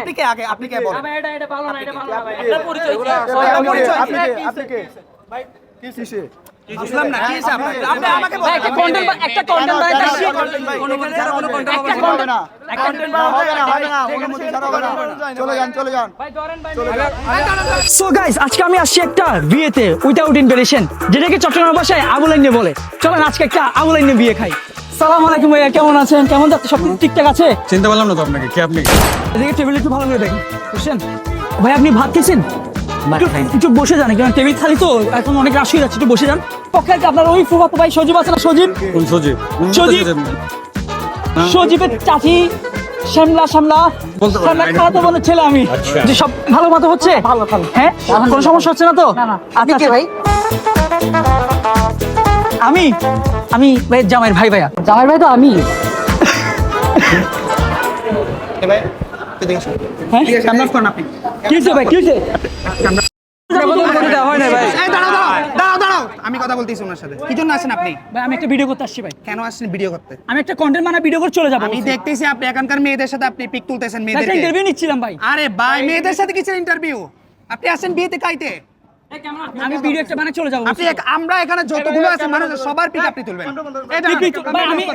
আপনি কে? আগে আপনি কে বলেন? এটা এটা ভালো না এটা ভালো না ভাই। আপনার পরিচয় কি? আপনার পরিচয় আপনি কে? আপনি কে? কিসে? বুঝলাম না কি হয়েছে? আপনি আমাকে বলেন। একটা কন্টেন্ট একটা কন্টেন্ট বানাতে কোনো কোনো ছাড়া কোনো content হবে না। হবে না content হবে না হবে না অনুমতি ছাড়া হবে না। চলে যান চলে যান। ভাই ধরেন ভাই সো গাইস আজকে আমি আসছি একটা বিয়েতে উইদাউট ইনভিটেশন যেটাকে চট্টগ্রাম ভাষায় আবুলাইন বলে। চলেন আজকে একটা আবুলাইন নিয়ে বিয়ে খাই। সালাম আলাইকুম ভাইয়া কেমন আছেন? কেমন যাচ্ছে? সব কিছু ঠিকঠাক আছে? চিনতে পারলাম না তো আপনাকে কে আপনি? এদিকে টেবিল একটু ভালো করে দেখেন। বুঝছেন ভাই আপনি ভাত খেয়েছেন? একটু- বসে যান কারণ টেবিল খালি তো এখন অনেক রাশ হয়ে যাচ্ছে একটু বসে যান। পক্ষে কি আপনার ওই ফুফাতো ভাই সজীব আছে না সজীব? কোন সজীব? সজীব। সজীবের চাচি শ্যামলা শ্যামলা। ছেলে আমি। যে সব ভালো মতো হচ্ছে? ভালো ভালো। হ্যাঁ? কোনো সমস্যা হচ্ছে না তো? আচ্ছা আচ্ছা। ভাই? আমি আমি ভাই জামাইয়ের ভাই ভাইয়া। জামাই ভাই তো আমি। হ্যাঁ? আমি কথা বলতেছি ওনার সাথে। কি জন্য আসেন আপনি? ভাই আমি একটা ভিডিও করতে আসছি ভাই। কেন আসছেন ভিডিও করতে? আমি একটা কন্টেন্ট বানা ভিডিও করে চলে যাব আমি দেখতেছি আপনি এখানকার মেয়েদের সাথে আপনি পিক তুলতেছেন মেয়েদের ইন্টারভিউ নিচ্ছিলাম ভাই। আরে ভাই মেয়েদের সাথে কিসের ইন্টারভিউ আপনি আসেন বিয়েতে কাইতে। আমি ভিডিও একটা বানা চলে যাব আপনি আমরা এখানে যতগুলো আছে মানুষ সবার পিক আপনি তুলবেন। এই দাঁড়ান, পিক- ভাই, আমি-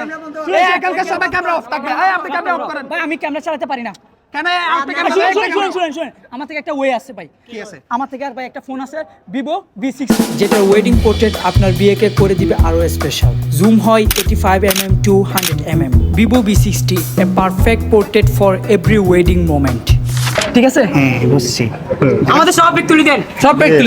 এই এখানকার সবাই ক্যামেরা অফ থাকবে। আপনি ক্যামেরা অফ করেন। ভাই আমি ক্যামেরা চালাতে পারি না। আমার থেকে একটা ওয়ে আছে ভাই। কি আছে? আমার থেকে আর ভাই একটা ফোন আছে ভিভো ভি সিক্স যেটা ওয়েডিং পোর্ট্রেট আপনার বিয়েকে করে দিবে আরও স্পেশাল জুম হয় eighty five M M two hundred M M Vivo V sixty E perfect portrait for every wedding moment ঠিক আছে? হ্যাঁ বুঝছি। আমাদের সব ব্যক্তি তুলে দেন। সব ব্যক্তি